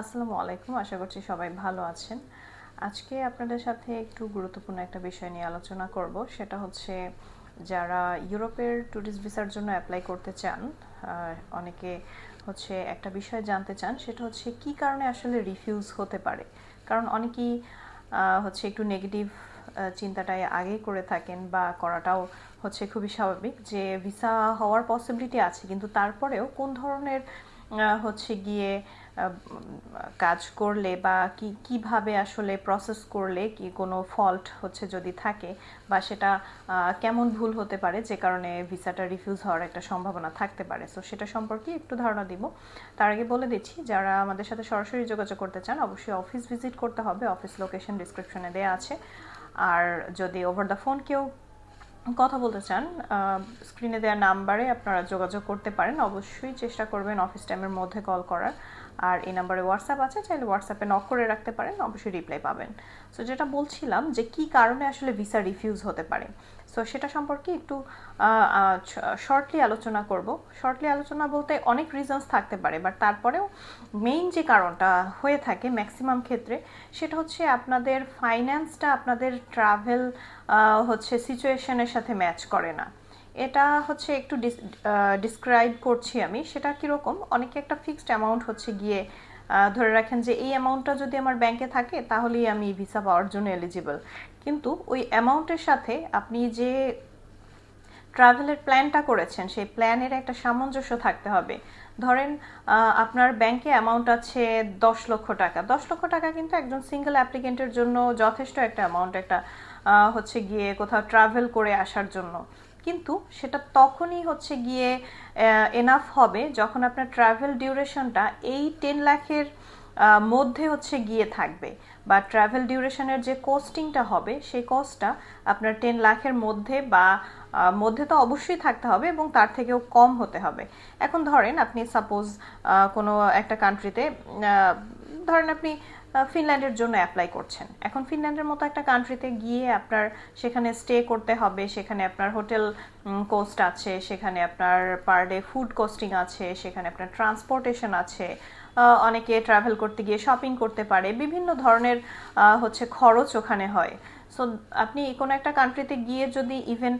আসসালামু আলাইকুম, আশা করছি সবাই ভালো আছেন। আজকে আপনাদের সাথে একটু গুরুত্বপূর্ণ একটা বিষয় নিয়ে আলোচনা করব। সেটা হচ্ছে যারা ইউরোপের ট্যুরিস্ট ভিসার জন্য অ্যাপ্লাই করতে চান অনেকে হচ্ছে একটা বিষয় জানতে চান, সেটা হচ্ছে কি কারণে আসলে রিফিউজ হতে পারে? কারণ অনেকেই হচ্ছে একটু নেগেটিভ চিন্তাটাই আগে করে থাকেন বা করাটাও হচ্ছে খুবই স্বাভাবিক যে ভিসা হওয়ার পসিবিলিটি আছে, কিন্তু তারপরেও কোন ধরনের হচ্ছে গিয়ে কাজ করলে বা কি, কীভাবে আসলে প্রসেস করলে কি কোনো ফল্ট হচ্ছে যদি থাকে বা সেটা কেমন ভুল হতে পারে যে কারণে ভিসাটা রিফিউজ হওয়ার একটা সম্ভাবনা থাকতে পারে। সো সেটা সম্পর্কে একটু ধারণা দিব। তার আগে বলে দিচ্ছি, যারা আমাদের সাথে সরাসরি যোগাযোগ করতে চান, অবশ্যই অফিস ভিজিট করতে হবে। অফিস লোকেশন ডিসক্রিপশনে দেওয়া আছে। আর যদি ওভার দ্য ফোন কেউ কথা বলতে চান স্ক্রিনে দেওয়া নাম্বারে আপনারা যোগাযোগ করতে পারেন। অবশ্যই চেষ্টা করবেন অফিস টাইমের মধ্যে কল করার। আর এই নাম্বারে হোয়াটসঅ্যাপ আছে, চাইলে হোয়াটসঅ্যাপে নক করে রাখতে পারেন, অবশ্যই রিপ্লাই পাবেন। সো যেটা বলছিলাম যে কি কারণে আসলে ভিসা রিফিউজ হতে পারে? সো সেটা সম্পর্কে একটু শর্টলি আলোচনা করব। শর্টলি আলোচনা বলতে অনেক রিজনস থাকতে পারে বাট তারপরেও মেইন যে কারণটা হয়ে থাকে ম্যাক্সিমাম ক্ষেত্রে, সেটা হচ্ছে আপনাদের ফাইন্যান্সটা আপনাদের ট্রাভেল হচ্ছে সিচুয়েশনের সাথে ম্যাচ করে না। এটা হচ্ছে একটু ডিসক্রাইব করছি আমি। সেটা কীরকম? অনেকে একটা ফিক্সড অ্যামাউন্ট হচ্ছে গিয়ে ধরে রাখেন যে এই অ্যামাউন্টটা যদি আমার ব্যাংকে থাকে, তাহলেই আমি ভিসা পাওয়ার জন্য এলিজিবল কিন্তু ওই অ্যামাউন্টের সাথে আপনি যে ট্রাভেলের প্ল্যানটা করেছেন, সেই প্ল্যানের একটা সামঞ্জস্য থাকতে হবে। ধরেন আপনার ব্যাংকে অ্যামাউন্ট আছে দশ লক্ষ টাকা। দশ লক্ষ টাকা কিন্তু একজন সিঙ্গেল অ্যাপ্লিকেন্টের জন্য যথেষ্ট একটা অ্যামাউন্ট একটা হচ্ছে গিয়ে কোথাও ট্রাভেল করে আসার জন্য। কিন্তু সেটা তখনই হচ্ছে গিয়ে এনাফ হবে যখন আপনার ট্রাভেল ডিউরেশনটা এই টেন লাখের মধ্যে হচ্ছে গিয়ে থাকবে। বা ট্রাভেল ডিউরেশনের যে কোস্টিংটা হবে, সেই কস্টটা আপনার টেন লাখের মধ্যে বা মধ্যে তো অবশ্যই থাকতে হবে এবং তার থেকেও কম হতে হবে। এখন ধরেন আপনি সাপোজ কোনো একটা কান্ট্রিতে ধরেন আপনি ফিনল্যান্ডের জন্য অ্যাপ্লাই করছেন। এখন ফিনল্যান্ডের মতো একটা কান্ট্রিতে গিয়ে আপনার সেখানে স্টে করতে হবে, সেখানে আপনার হোটেল কোস্ট আছে, সেখানে আপনার পার ডে ফুড কোস্টিং আছে, সেখানে আপনার ট্রান্সপোর্টেশন আছে অনেকে ট্রাভেল করতে গিয়ে শপিং করতে পারে, বিভিন্ন ধরনের হচ্ছে খরচ ওখানে হয়। সো আপনি কোনো একটা কান্ট্রিতে গিয়ে যদি ইভেন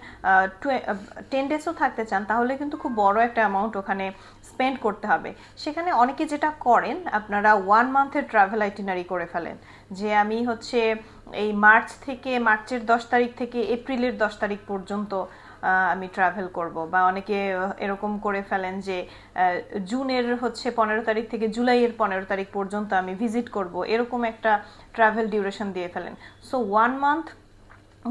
টেন ডেজও থাকতে চান, তাহলে কিন্তু খুব বড় একটা অ্যামাউন্ট ওখানে স্পেন্ড করতে হবে। সেখানে অনেকে যেটা করেন, আপনারা ওয়ান মান্থের ট্রাভেল আইটিনারি করে ফেলেন। যে আমি হচ্ছে এই মার্চ থেকে, মার্চের দশ তারিখ থেকে এপ্রিলের দশ তারিখ পর্যন্ত আমি ট্রাভেল করব। বা অনেকে এরকম করে ফেলেন যে জুনের হচ্ছে পনেরো তারিখ থেকে জুলাইয়ের পনেরো তারিখ পর্যন্ত আমি ভিজিট করব। এরকম একটা ট্রাভেল ডিউরেশন দিয়ে ফেলেন। সো ওয়ান মান্থ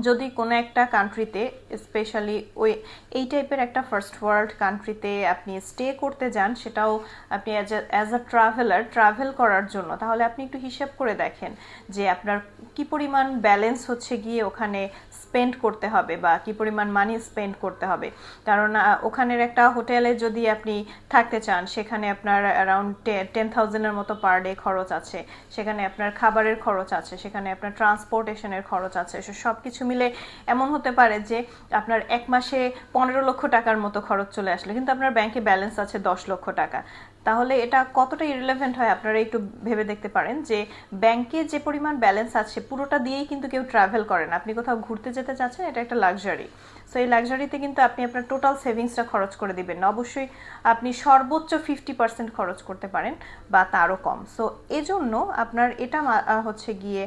যদি কোনো একটা কান্ট্রিতে স্পেশালি ওই, এই টাইপের একটা ফার্স্ট ওয়ার্ল্ড কান্ট্রিতে আপনি স্টে করতে যান, সেটাও আপনি অ্যাজ আ ট্রাভেলার ট্রাভেল করার জন্য, তাহলে আপনি একটু হিসেব করে দেখেন যে আপনার কি পরিমাণ ব্যালেন্স হচ্ছে গিয়ে ওখানে স্পেন্ড করতে হবে বা কি পরিমাণ মানি স্পেন্ড করতে হবে। কারণ ওখানের একটা হোটেলে যদি আপনি থাকতে চান, সেখানে আপনার অ্যারাউন্ড টেন থাউজেন্ডের মতো পার ডে খরচ আছে। সেখানে আপনার খাবারের খরচ আছে, সেখানে আপনার ট্রান্সপোর্টেশনের খরচ আছে সব কিছু মিলে এমন হতে পারে যে আপনার এক মাসে পনেরো লক্ষ টাকার মতো খরচ চলে আসলো, কিন্তু আপনার ব্যাংকে ব্যালেন্স আছে দশ লক্ষ টাকা। তাহলে এটা কতটা ইরিলেভেন্ট হয় আপনারা একটু ভেবে দেখতে পারেন যে ব্যাংকে যে পরিমাণ ব্যালেন্স আছে পুরোটা দিয়েই কিন্তু কেউ ট্রাভেল করেন আপনি কোথাও ঘুরতে যেতে চাচ্ছেন, এটা একটা লাক্সারি সো এই লাক্সারিতে কিন্তু আপনি আপনার টোটাল সেভিংসটা খরচ করে দিবেন না। অবশ্যই আপনি সর্বোচ্চ ফিফটি পার্সেন্ট খরচ করতে পারেন বা তারও কম। সো এজন্য আপনার এটা হচ্ছে গিয়ে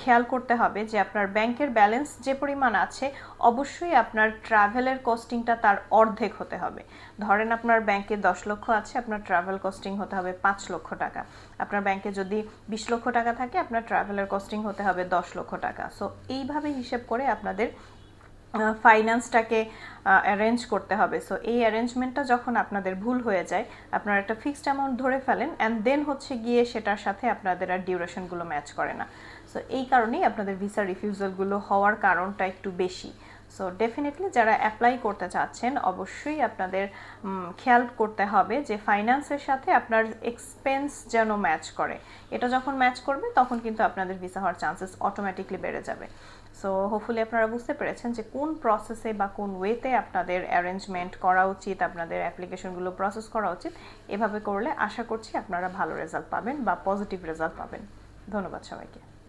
খেয়াল করতে হবে যে আপনার ব্যাংকের ব্যালেন্স যে পরিমাণ আছে, অবশ্যই আপনার ট্রাভেলের কস্টিংটা তার অর্ধেক হতে হবে। ধরেন আপনার ব্যাংকে দশ লক্ষ আছে, আপনার ট্রাভেল কস্টিং হতে হবে পাঁচ লক্ষ টাকা। আপনার ব্যাংকে যদি বিশ লক্ষ টাকা থাকে, আপনার ট্রাভেলের কস্টিং হতে হবে দশ লক্ষ টাকা। সো এইভাবে হিসেব করে আপনাদের ফাইন্যান্সটাকে অ্যারেঞ্জ করতে হবে। সো এই অ্যারেঞ্জমেন্টটা যখন আপনাদের ভুল হয়ে যায়, আপনারা একটা ফিক্সড অ্যামাউন্ট ধরে ফেলেন অ্যান্ড দেন হচ্ছে গিয়ে সেটার সাথে আপনাদের আর ডিউরেশনগুলো ম্যাচ করে না। সো এই কারণেই আপনাদের ভিসা রিফিউজালগুলো হওয়ার কারণটা একটু বেশি। সো ডেফিনেটলি যারা অ্যাপ্লাই করতে চাচ্ছেন, অবশ্যই আপনাদের খেয়াল করতে হবে যে ফাইন্যান্সের সাথে আপনার এক্সপেন্স যেন ম্যাচ করে। এটা যখন ম্যাচ করবে, তখন কিন্তু আপনাদের ভিসা হওয়ার চান্সেস অটোমেটিকলি বেড়ে যাবে। সো হোপফুলি আপনারা বুঝতে পেরেছেন যে কোন প্রসেসে বা কোন ওয়েতে আপনাদের অ্যারেঞ্জমেন্ট করা উচিত, আপনাদের অ্যাপ্লিকেশনগুলো প্রসেস করা উচিত, এভাবে করলে আশা করছি আপনারা ভালো রেজাল্ট পাবেন বা পজিটিভ রেজাল্ট পাবেন। ধন্যবাদ সবাইকে।